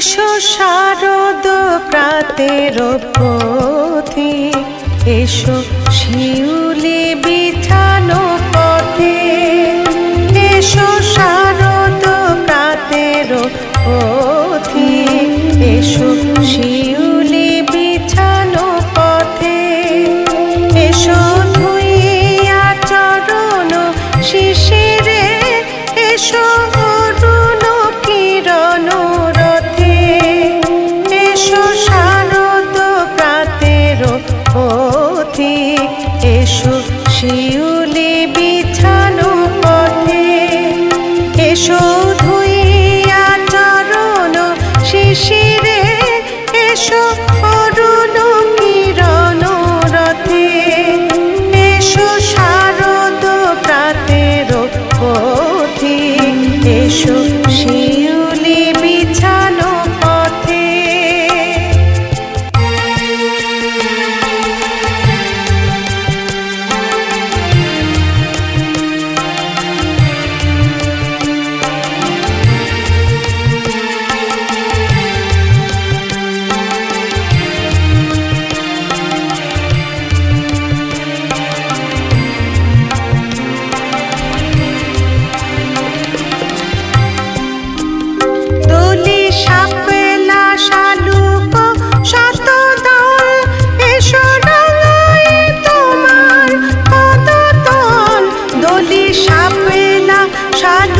এসো শারদ প্রাতের পথে এসো শিব sagrado.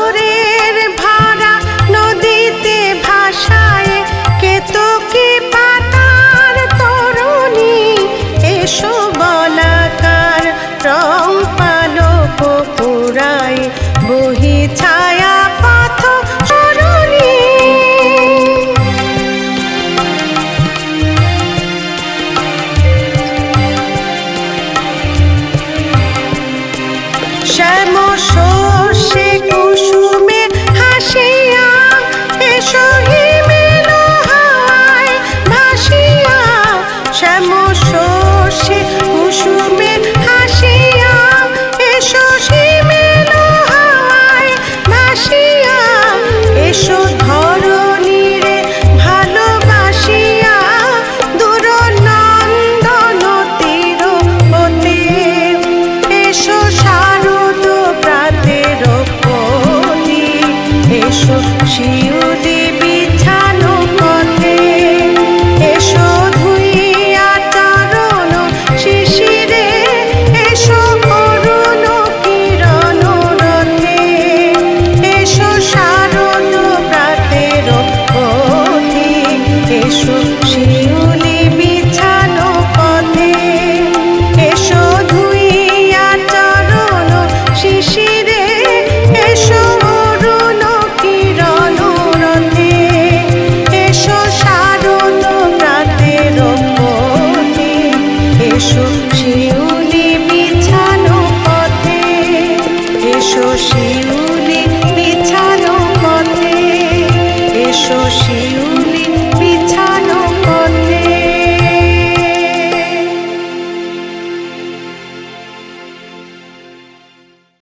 বহি ছায় এসো শিউলি বিছানো পথে। এসো ধুইয়া চরণ শিশিরে। এসো অরুণ কিরণ রথে। এসো সারণ প্রাতের পথে। এসো শিউলি বিছানো পথে। এসো শিউলি বিছানো পথে। এসো শিউলি